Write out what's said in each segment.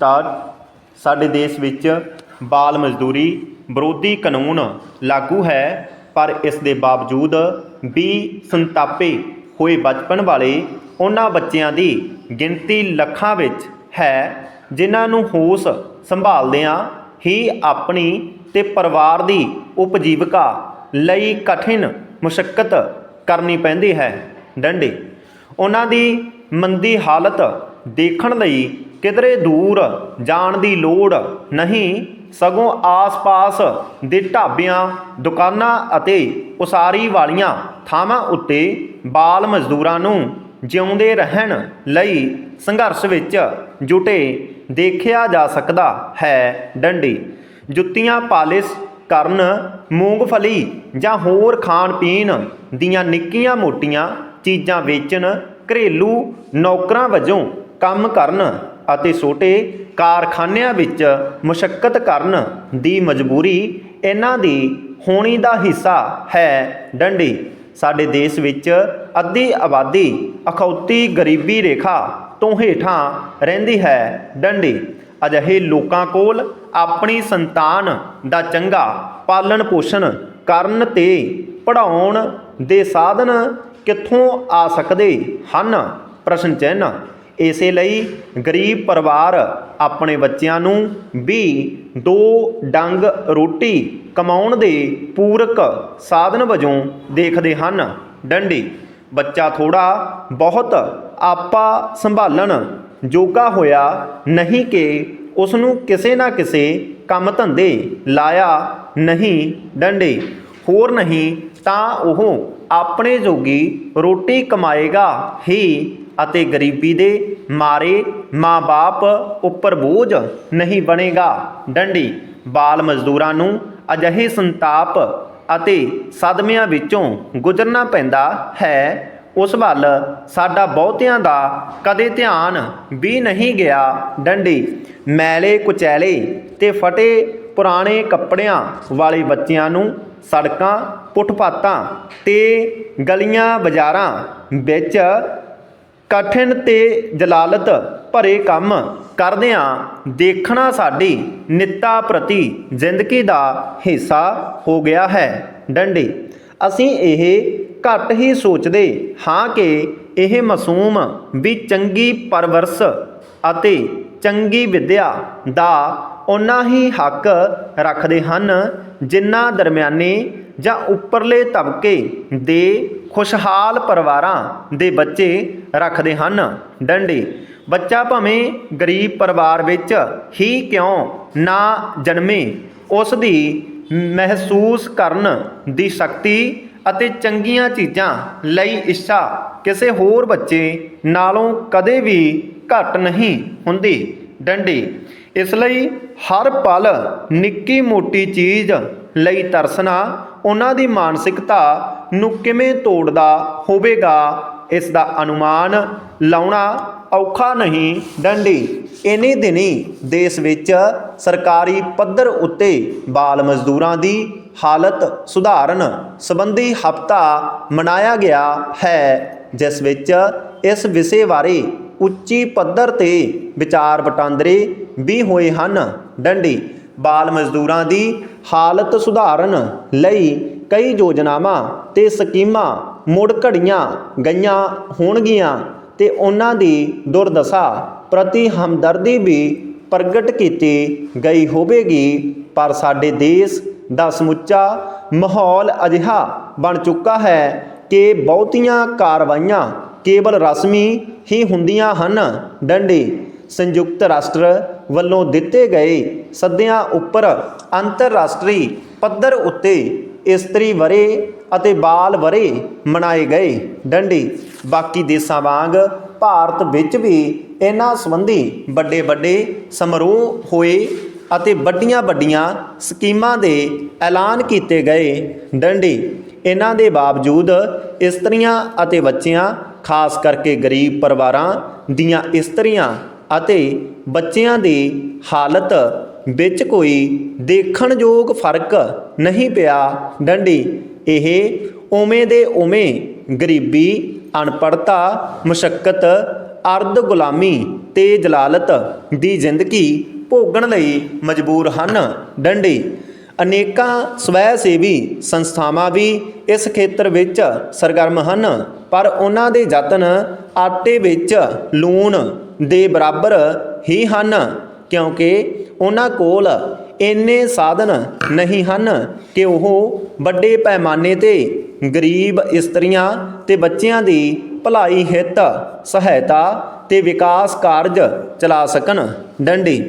Start ਸਾਡੇ ਦੇਸ਼ ਵਿੱਚ ਬਾਲ ਮਜ਼ਦੂਰੀ ਵਿਰੋਧੀ ਕਾਨੂੰਨ ਲਾਗੂ ਹੈ, ਪਰ ਇਸ ਦੇ ਬਾਵਜੂਦ ਵੀ ਸੰਤਾਪੇ ਹੋਏ ਬਚਪਨ ਵਾਲੇ ਉਹਨਾਂ ਬੱਚਿਆਂ ਦੀ ਗਿਣਤੀ ਲੱਖਾਂ ਵਿੱਚ ਹੈ, ਜਿਨ੍ਹਾਂ ਨੂੰ ਹੋਸ਼ ਸੰਭਾਲਦਿਆਂ ਹੀ ਆਪਣੀ ਤੇ ਪਰਿਵਾਰ ਦੀ ਉਪਜੀਵਕਾ ਲਈ ਕਠਿਨ ਮੁਸ਼ਕਲ ਕਰਨੀ ਪੈਂਦੀ ਹੈ। ਡੰਡੇ, ਉਹਨਾਂ ਦੀ ਮੰਦੀ ਹਾਲਤ ਦੇਖਣ ਲਈ ਕਿਧਰੇ ਦੂਰ ਜਾਣ ਦੀ ਲੋੜ ਨਹੀਂ, ਸਗੋਂ ਆਸ-ਪਾਸ ਦੇ ਢਾਬਿਆਂ, ਦੁਕਾਨਾਂ ਅਤੇ ਉਸਾਰੀ ਵਾਲੀਆਂ ਥਾਵਾਂ ਉੱਤੇ ਬਾਲ ਮਜ਼ਦੂਰਾਂ ਨੂੰ ਜਿਉਂਦੇ ਰਹਿਣ ਲਈ ਸੰਘਰਸ਼ ਵਿੱਚ ਜੁਟੇ ਦੇਖਿਆ ਜਾ ਸਕਦਾ ਹੈ ਡੰਡੀ। ਜੁੱਤੀਆਂ ਪਾਲਿਸ਼ ਕਰਨ, ਮੂੰਗਫਲੀ ਜਾਂ ਹੋਰ ਖਾਣ ਪੀਣ ਦੀਆਂ ਨਿੱਕੀਆਂ ਮੋਟੀਆਂ ਚੀਜ਼ਾਂ ਵੇਚਣ, ਘਰੇਲੂ ਨੌਕਰਾਂ ਵਜੋਂ ਕੰਮ ਕਰਨ ਅਤੇ ਛੋਟੇ ਕਾਰਖਾਨਿਆਂ ਵਿੱਚ ਮੁਸ਼ੱਕਤ ਕਰਨ ਦੀ ਮਜਬੂਰੀ ਇਹਨਾਂ ਦੀ ਹੋਣੀ ਦਾ ਹਿੱਸਾ ਹੈ ਡੰਡੀ। ਸਾਡੇ ਦੇਸ਼ ਵਿੱਚ ਅੱਧੀ ਆਬਾਦੀ ਅਖੌਤੀ ਗਰੀਬੀ ਰੇਖਾ ਤੋਂ ਹੇਠਾਂ ਰਹਿੰਦੀ ਹੈ ਡੰਡੀ। ਅਜਿਹੇ ਲੋਕਾਂ ਕੋਲ ਆਪਣੀ ਸੰਤਾਨ ਦਾ ਚੰਗਾ ਪਾਲਣ ਪੋਸ਼ਣ ਕਰਨ ਤੇ ਪੜਾਉਣ ਦੇ ਸਾਧਨ ਕਿੱਥੋਂ ਆ ਸਕਦੇ ਹਨ? ਪ੍ਰਸ਼ਨ ਚਿੰਨ੍ਹ ਇਸੇ ਲਈ ਗਰੀਬ ਪਰਿਵਾਰ ਆਪਣੇ ਬੱਚਿਆਂ ਨੂੰ ਵੀ ਦੋ ਡੰਗ ਰੋਟੀ ਕਮਾਉਣ ਦੇ ਪੂਰਕ ਸਾਧਨ ਵਜੋਂ ਦੇਖਦੇ ਹਨ। ਡੰਡੀ, ਬੱਚਾ ਥੋੜਾ ਬਹੁਤ ਆਪਾ ਸੰਭਾਲਣ ਜੋਗਾ ਹੋਇਆ ਨਹੀਂ ਕਿ ਉਸ ਨੂੰ ਕਿਸੇ ਨਾ ਕਿਸੇ ਕੰਮ ਧੰਦੇ ਲਾਇਆ ਨਹੀਂ ਡੰਡੇ। ਹੋਰ ਨਹੀਂ ਤਾਂ ਉਹ ਆਪਣੇ ਜੋਗੀ ਰੋਟੀ ਕਮਾਏਗਾ ਹੀ ਅਤੇ ਗਰੀਬੀ ਦੇ ਮਾਰੇ ਮਾਂ-ਬਾਪ ਉੱਪਰ ਬੋਝ ਨਹੀਂ ਬਣੇਗਾ। ਡੰਡੀ, ਬਾਲ ਮਜ਼ਦੂਰਾਂ ਨੂੰ ਅਜਿਹੇ ਸੰਤਾਪ ਅਤੇ ਸਦਮਿਆਂ ਵਿੱਚੋਂ ਗੁਜ਼ਰਨਾ ਪੈਂਦਾ ਹੈ। ਉਸ ਵੱਲ ਸਾਡਾ ਬਹੁਤਿਆਂ ਦਾ ਕਦੇ ਧਿਆਨ ਵੀ ਨਹੀਂ ਗਿਆ। ਡੰਡੀ, ਮੈਲੇ ਕੁਚੈਲੇ ਤੇ ਫਟੇ ਪੁਰਾਣੇ ਕੱਪੜਿਆਂ ਵਾਲੇ ਬੱਚਿਆਂ ਨੂੰ ਸੜਕਾਂ, ਫੁੱਟਪਾਤਾਂ ਤੇ ਗਲੀਆਂ ਬਾਜ਼ਾਰਾਂ ਵਿੱਚ ਕਠਿਨ ਤੇ ਜਲਾਲਤ ਭਰੇ ਕੰਮ ਕਰਦਿਆਂ ਦੇਖਣਾ ਸਾਡੀ ਨਿੱਤਾ ਪ੍ਰਤੀ ਜ਼ਿੰਦਗੀ ਦਾ ਹਿੱਸਾ ਹੋ ਗਿਆ ਹੈ। ਡੰਡੀ, ਅਸੀਂ ਇਹ ਘੱਟ ਹੀ ਸੋਚਦੇ ਹਾਂ ਕਿ ਇਹ ਮਾਸੂਮ ਵੀ ਚੰਗੀ ਪਰਵਰਸ਼ ਅਤੇ ਚੰਗੀ ਵਿੱਦਿਆ ਦਾ ਉਨਾ ਹੀ ਹੱਕ ਰੱਖਦੇ ਹਨ ਜਿੰਨਾ ਦਰਮਿਆਨੇ ਜਾਂ ਉੱਪਰਲੇ ਤਬਕੇ ਦੇ ਖੁਸ਼ਹਾਲ ਪਰਿਵਾਰਾਂ ਦੇ ਬੱਚੇ ਰੱਖਦੇ ਹਨ। ਡੰਡੀ। ਬੱਚਾ ਭਾਵੇਂ ਗਰੀਬ ਪਰਿਵਾਰ ਵਿੱਚ ਹੀ ਕਿਉਂ ਨਾ ਜਨਮੇ, ਉਸ ਦੀ ਮਹਿਸੂਸ ਕਰਨ ਦੀ ਸ਼ਕਤੀ ਅਤੇ ਚੰਗੀਆਂ ਚੀਜ਼ਾਂ ਲਈ ਇੱਛਾ ਕਿਸੇ ਹੋਰ ਬੱਚੇ ਨਾਲੋਂ ਕਦੇ ਵੀ ਘੱਟ ਨਹੀਂ ਹੁੰਦੀ। ਡੰਡੀ। ਇਸ ਲਈ ਹਰ ਪਲ ਨਿੱਕੀ ਮੋਟੀ ਚੀਜ਼ ਲਈ ਤਰਸਣਾ ਉਹਨਾਂ ਦੀ ਮਾਨਸਿਕਤਾ ਨੂੰ ਕਿਵੇਂ ਤੋੜਦਾ ਹੋਵੇਗਾ, ਇਸ ਦਾ ਅਨੁਮਾਨ ਲਾਉਣਾ ਔਖਾ ਨਹੀਂ, ਡੰਡੀ। ਇਨੀ ਦਿਨੀ ਦੇਸ਼ ਵਿੱਚ ਸਰਕਾਰੀ ਪੱਧਰ ਉੱਤੇ ਬਾਲ ਮਜ਼ਦੂਰਾਂ ਦੀ ਹਾਲਤ ਸੁਧਾਰਨ ਸੰਬੰਧੀ ਹਫਤਾ ਮਨਾਇਆ ਗਿਆ ਹੈ, ਜਿਸ ਵਿੱਚ ਇਸ ਵਿਸ਼ੇ ਬਾਰੇ ਉੱਚੀ ਪੱਧਰ ਤੇ ਵਿਚਾਰ ਵਟਾਂਦਰੇ ਵੀ ਹੋਏ ਹਨ, ਡੰਡੀ। ਬਾਲ ਮਜ਼ਦੂਰਾਂ ਦੀ ਹਾਲਤ ਸੁਧਾਰਨ ਲਈ ਕਈ ਯੋਜਨਾਵਾਂ ਤੇ ਸਕੀਮਾਂ ਮੁੜ ਘੜੀਆਂ ਗਈਆਂ ਹੋਣਗੀਆਂ ਤੇ ਉਹਨਾਂ ਦੀ ਦੁਰਦਸ਼ਾ ਪ੍ਰਤੀ ਹਮਦਰਦੀ ਵੀ ਪ੍ਰਗਟ ਕੀਤੀ ਗਈ ਹੋਵੇਗੀ। ਪਰ ਸਾਡੇ ਦੇਸ਼ ਦਾ ਸਮੁੱਚਾ ਮਾਹੌਲ ਅਜਿਹਾ ਬਣ ਚੁੱਕਾ ਹੈ ਕਿ ਬਹੁਤੀਆਂ ਕਾਰਵਾਈਆਂ ਕੇਵਲ ਰਸਮੀ ਹੀ ਹੁੰਦੀਆਂ ਹਨ। ਡੰਡੇ ਸੰਯੁਕਤ ਰਾਸ਼ਟਰ ਵੱਲੋਂ ਦਿੱਤੇ ਗਏ ਸੱਦਿਆਂ ਉੱਪਰ ਅੰਤਰਰਾਸ਼ਟਰੀ ਪੱਧਰ ਉੱਤੇ ਇਸਤਰੀ ਵਰੇ ਅਤੇ ਬਾਲ ਵਰੇ ਮਨਾਏ ਗਏ। ਡੰਡੀ, ਬਾਕੀ ਦੇਸ਼ਾਂ ਵਾਂਗ ਭਾਰਤ ਵਿੱਚ ਵੀ ਇਹਨਾਂ ਸੰਬੰਧੀ ਵੱਡੇ ਵੱਡੇ ਸਮਾਰੋਹ ਹੋਏ ਅਤੇ ਵੱਡੀਆਂ ਵੱਡੀਆਂ ਸਕੀਮਾਂ ਦੇ ਐਲਾਨ ਕੀਤੇ ਗਏ। ਡੰਡੀ, ਇਹਨਾਂ ਦੇ ਬਾਵਜੂਦ ਇਸਤਰੀਆਂ ਅਤੇ ਬੱਚਿਆਂ, ਖਾਸ ਕਰਕੇ ਗਰੀਬ ਪਰਿਵਾਰਾਂ ਦੀਆਂ ਇਸਤਰੀਆਂ ਅਤੇ ਬੱਚਿਆਂ ਦੀ ਹਾਲਤ ਵਿੱਚ ਕੋਈ ਦੇਖਣਯੋਗ ਫ਼ਰਕ ਨਹੀਂ ਪਿਆ। ਡੰਡੀ, ਇਹ ਉਵੇਂ ਦੇ ਉਵੇਂ ਗਰੀਬੀ ਅਨਪੜਤਾ ਮੁਸ਼ਕਲ ਅਰਧ ਗੁਲਾਮੀ ਤੇ ਜਲਾਲਤ ਦੀ ਜ਼ਿੰਦਗੀ ਭੋਗਣ ਲਈ ਮਜਬੂਰ ਹਨ। ਡੰਡੀ ਅਨੇਕਾਂ ਸਵੈ ਸੇਵੀ ਸੰਸਥਾਵਾਂ ਵੀ ਇਸ ਖੇਤਰ ਵਿੱਚ ਸਰਗਰਮ ਹਨ, ਪਰ ਉਹਨਾਂ ਦੇ ਯਤਨ ਆਟੇ ਵਿੱਚ ਲੂਣ ਦੇ ਬਰਾਬਰ ਹੀ ਹਨ, ਕਿਉਂਕਿ ਉਹਨਾਂ ਕੋਲ ਇੰਨੇ ਸਾਧਨ ਨਹੀਂ ਹਨ ਕਿ ਉਹ ਵੱਡੇ ਪੈਮਾਨੇ ਤੇ ਗਰੀਬ ਇਸਤਰੀਆਂ ਤੇ ਬੱਚਿਆਂ ਦੀ ਭਲਾਈ ਹਿੱਤ, ਸਹਾਇਤਾ ਤੇ ਵਿਕਾਸ ਕਾਰਜ ਚਲਾ ਸਕਣ। ਡੰਡੀ,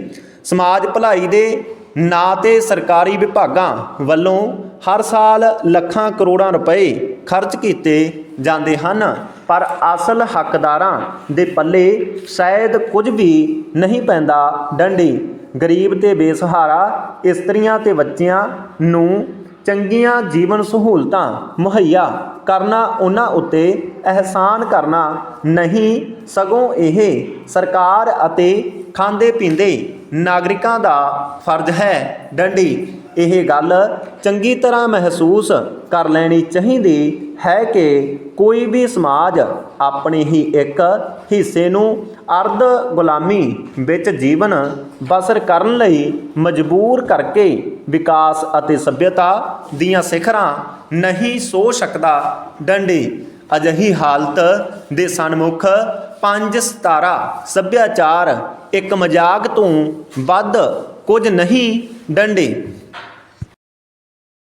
ਸਮਾਜ ਭਲਾਈ ਦੇ ਨਾ ਤੇ ਸਰਕਾਰੀ ਵਿਭਾਗਾਂ ਵੱਲੋਂ ਹਰ ਸਾਲ ਲੱਖਾਂ ਕਰੋੜਾਂ ਰੁਪਏ ਖਰਚ ਕੀਤੇ ਜਾਂਦੇ ਹਨ। ਪਰ ਅਸਲ ਹੱਕਦਾਰਾਂ ਦੇ ਪੱਲੇ ਸ਼ਾਇਦ ਕੁਝ ਵੀ ਨਹੀਂ ਪੈਂਦਾ ਡੰਡੀ। ਗਰੀਬ ਤੇ ਬੇਸਹਾਰਾ ਇਸਤਰੀਆਂ ਤੇ ਬੱਚਿਆਂ ਨੂੰ ਚੰਗੀਆਂ ਜੀਵਨ ਸਹੂਲਤਾਂ ਮੁਹੱਈਆ ਕਰਨਾ, ਉਹਨਾਂ ਉੱਤੇ ਅਹਿਸਾਨ ਕਰਨਾ ਨਹੀਂ। ਸਗੋਂ ਇਹ ਸਰਕਾਰ ਅਤੇ ਖਾਂਦੇ ਪੀਂਦੇ ਨਾਗਰਿਕਾਂ ਦਾ ਫਰਜ਼ ਹੈ। ਡੰਡੀ, ਇਹ ਗੱਲ ਚੰਗੀ ਤਰ੍ਹਾਂ ਮਹਿਸੂਸ ਕਰ ਲੈਣੀ ਚਾਹੀਦੀ ਹੈ ਕਿ ਕੋਈ ਵੀ ਸਮਾਜ ਆਪਣੇ ਹੀ ਇੱਕ ਹਿੱਸੇ ਨੂੰ ਅਰਧ ਗੁਲਾਮੀ ਵਿੱਚ ਜੀਵਨ ਬਸਰ ਕਰਨ ਲਈ ਮਜਬੂਰ ਕਰਕੇ ਵਿਕਾਸ ਅਤੇ ਸਭਿਅਤਾ ਦੀਆਂ ਸਿਖਰਾਂ ਨਹੀਂ ਸੋ ਸਕਦਾ। ਡੰਡੀ, ਅਜਿਹੀ ਹਾਲਤ ਦੇ ਸਨਮੁਖ ਪੰਜ ਸਤਾਰਾ ਸੱਭਿਆਚਾਰ ਇੱਕ ਮਜ਼ਾਕ ਤੋਂ ਵੱਧ ਕੁਝ ਨਹੀਂ ਡੰਡੇ।